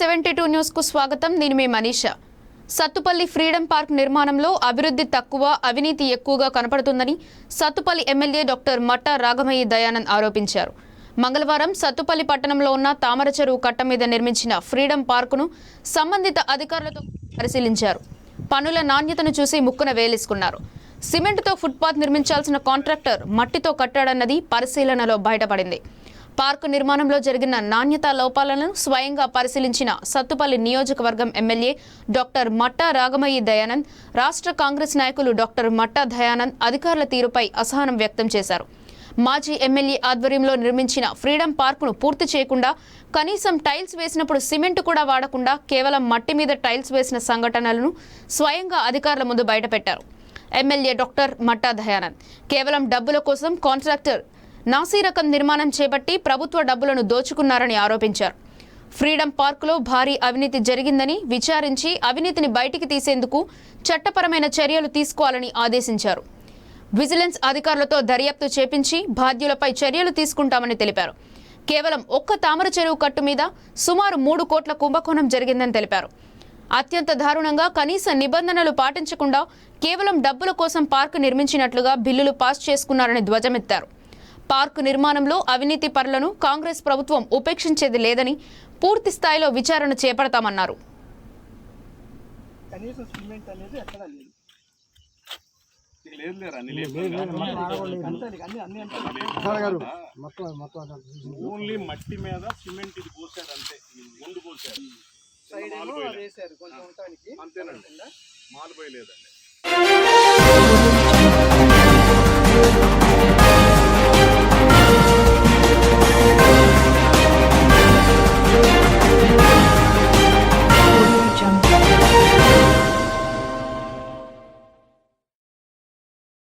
Seventy two న్యూస్కు స్వాగతం. నేను మీ మనీష. సత్తుపల్లి ఫ్రీడమ్ పార్క్ నిర్మాణంలో అభివృద్ధి తక్కువ అవినీతి ఎక్కువగా కనపడుతుందని సత్తుపల్లి ఎమ్మెల్యే డాక్టర్ మట్టా రాగమయ్య దయానంద్ ఆరోపించారు. మంగళవారం సత్తుపల్లి పట్టణంలో ఉన్న తామర చెరువు కట్ట మీద నిర్మించిన ఫ్రీడమ్ పార్కును సంబంధిత అధికారులతో పరిశీలించారు. పనుల నాణ్యతను చూసి ముక్కున వేలేసుకున్నారు. సిమెంట్తో ఫుట్పాత్ నిర్మించాల్సిన కాంట్రాక్టర్ మట్టితో కట్టాడన్నది పరిశీలనలో బయటపడింది. పార్కు నిర్మాణంలో జరిగిన నాణ్యతా లోపాలను స్వయంగా పరిశీలించిన సత్తుపల్లి నియోజకవర్గం ఎమ్మెల్యే డాక్టర్ మట్టా రాగమయ్యి దయానంద్ రాష్ట్ర కాంగ్రెస్ నాయకులు డాక్టర్ మట్టా దయానంద్ అధికారుల తీరుపై అసహనం వ్యక్తం చేశారు. మాజీ ఎమ్మెల్యే ఆధ్వర్యంలో నిర్మించిన ఫ్రీడమ్ పార్కును పూర్తి చేయకుండా కనీసం టైల్స్ వేసినప్పుడు సిమెంట్ కూడా వాడకుండా కేవలం మట్టి మీద టైల్స్ వేసిన సంఘటనలను స్వయంగా అధికారుల ముందు బయటపెట్టారు. ఎమ్మెల్యే డాక్టర్ మట్టా దయానంద్ కేవలం డబ్బుల కోసం కాంట్రాక్టర్ నాసీ రకం నిర్మాణం చేపట్టి ప్రభుత్వ డబ్బులను దోచుకున్నారని ఆరోపించారు. ఫ్రీడమ్ పార్కులో భారీ అవినీతి జరిగిందని విచారించి అవినీతిని బయటికి తీసేందుకు చట్టపరమైన చర్యలు తీసుకోవాలని ఆదేశించారు. విజిలెన్స్ అధికారులతో దర్యాప్తు చేపించి బాధ్యులపై చర్యలు తీసుకుంటామని తెలిపారు. కేవలం ఒక్క తామర చెరువు కట్టు మీద సుమారు మూడు కోట్ల కుంభకోణం జరిగిందని తెలిపారు. అత్యంత దారుణంగా కనీస నిబంధనలు పాటించకుండా కేవలం డబ్బుల కోసం పార్కు నిర్మించినట్లుగా బిల్లులు పాస్ చేసుకున్నారని ధ్వజమెత్తారు. పార్కు నిర్మాణంలో అవినీతి పరులను కాంగ్రెస్ ప్రభుత్వం ఉపేక్షించేది లేదని పూర్తి స్థాయిలో విచారణ చేపడతామన్నారు. కనీసం సిమెంట్ అనేది ఎక్కడ లేదు. ఓన్లీ మట్టి మీద సిమెంట్ ఇది పోసాడు అంతే. ముందు పోసాడు అంతేనండి. మాల్ పోయలేదండి.